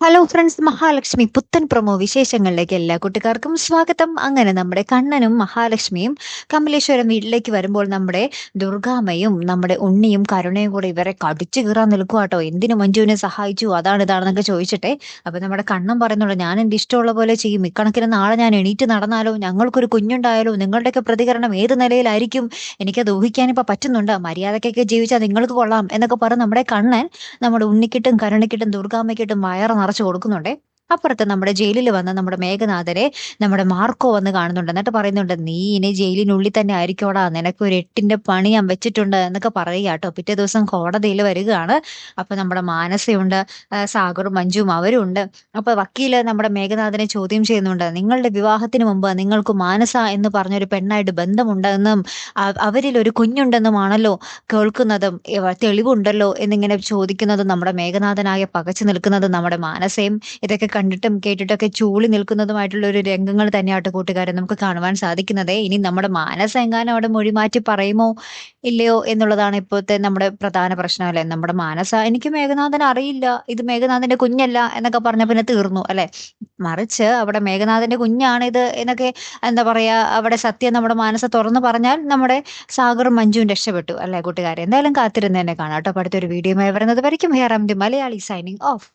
Hello friends Mahalakshmi പുത്തൻ promo വിശേഷങ്ങളിലേക്ക് എല്ലാ കുട്ടിക്കാർക്കും സ്വാഗതം. അങ്ങനെ നമ്മുടെ കണ്ണനും മഹാലക്ഷ്മിയും കമലേശ്വരം വീട്ടിലേക്ക് വരുമ്പോൾ നമ്മുടെ ദുർഗാമ്മയും നമ്മുടെ ഉണ്ണിയും കരുണയും കൂടെ ഇവരെ കടിച്ചു കീറാൻ നിൽക്കുക കേട്ടോ എന്തിനു മഞ്ജുവിനെ സഹായിച്ചു? അതാണ് ഇതാണെന്നൊക്കെ ചോദിച്ചിട്ടെ. അപ്പൊ നമ്മുടെ കണ്ണൻ പറയുന്നുണ്ട് ഞാൻ എന്റെ ഇഷ്ടമുള്ള പോലെ ചെയ്യും. ഇക്കണക്കിന് നാളെ ഞാൻ എണീറ്റ് നടന്നാലോ? ഞങ്ങൾക്കൊരു കുഞ്ഞുണ്ടായാലോ? നിങ്ങളുടെയൊക്കെ പ്രതികരണം ഏത് നിലയിലായിരിക്കും? എനിക്കത് ഊഹിക്കാൻ ഇപ്പൊ പറ്റുന്നുണ്ട്. മര്യാദക്കൊക്കെ ജീവിച്ചാൽ നിങ്ങൾക്ക് കൊള്ളാം. എന്നൊക്കെ പറഞ്ഞ് നമ്മുടെ കണ്ണൻ നമ്മുടെ ഉണ്ണിക്കിട്ടും കരുണക്കിട്ടും ദുർഗാമ്മയ്ക്കിട്ടും വയറ് നിറച്ച് കൊടുക്കുന്നുണ്ടേ. അപ്പുറത്ത് നമ്മുടെ ജയിലിൽ വന്ന നമ്മുടെ മേഘനാഥരെ നമ്മുടെ മാർക്കോ വന്ന് കാണുന്നുണ്ട്. എന്നിട്ട് പറയുന്നുണ്ട് നീ ഇനി ജയിലിനുള്ളിൽ തന്നെ ആയിരിക്കോടാ. നിനക്ക് ഒരു എട്ടിന്റെ പണി ഞാൻ വെച്ചിട്ടുണ്ട് എന്നൊക്കെ പറയുക കേട്ടോ. പിറ്റേ ദിവസം കോടതിയിൽ വരികയാണ്. അപ്പൊ നമ്മുടെ മാനസയുണ്ട് സാഗറും മഞ്ജുവും അവരും ഉണ്ട്. അപ്പൊ വക്കീൽ നമ്മുടെ മേഘനാഥനെ ചോദ്യം ചെയ്യുന്നുണ്ട് നിങ്ങളുടെ വിവാഹത്തിന് മുമ്പ് നിങ്ങൾക്ക് മാനസ എന്ന് പറഞ്ഞൊരു പെണ്ണായിട്ട് ബന്ധമുണ്ടെന്നും അവരിൽ ഒരു കുഞ്ഞുണ്ടെന്നുമാണല്ലോ കേൾക്കുന്നതും തെളിവുണ്ടല്ലോ എന്നിങ്ങനെ ചോദിക്കുന്നതും നമ്മുടെ മേഘനാഥനായ പകച്ചു നിൽക്കുന്നതും നമ്മുടെ മാനസയും. ഇതൊക്കെ കണ്ടിട്ടും കേട്ടിട്ടൊക്കെ ചൂളി നിൽക്കുന്നതുമായിട്ടുള്ള ഒരു രംഗങ്ങൾ തന്നെയാട്ട് കൂട്ടുകാരെ നമുക്ക് കാണുവാൻ സാധിക്കുന്നത്. ഇനി നമ്മുടെ മാനസ എങ്ങാനും അവിടെ മൊഴി മാറ്റി പറയുമോ ഇല്ലയോ എന്നുള്ളതാണ് ഇപ്പോഴത്തെ നമ്മുടെ പ്രധാന പ്രശ്നം അല്ലെ? നമ്മുടെ മാനസ എനിക്ക് മേഘനാഥൻ അറിയില്ല. ഇത് മേഘനാഥന്റെ കുഞ്ഞല്ല എന്നൊക്കെ പറഞ്ഞ പിന്നെ തീർന്നു അല്ലെ? മറിച്ച് അവിടെ മേഘനാഥന്റെ ഇത് എന്നൊക്കെ എന്താ പറയാ അവിടെ സത്യം നമ്മുടെ മാനസ തുറന്നു പറഞ്ഞാൽ നമ്മുടെ സാഗറും മഞ്ജുവും രക്ഷപ്പെട്ടു അല്ലെ കൂട്ടുകാരെ? എന്തായാലും കാത്തിരുന്ന് തന്നെ കാണാം കേട്ടോ. അടുത്തൊരു വീഡിയോ വരുന്നത് വരയ്ക്കും. Here am the Malayali signing off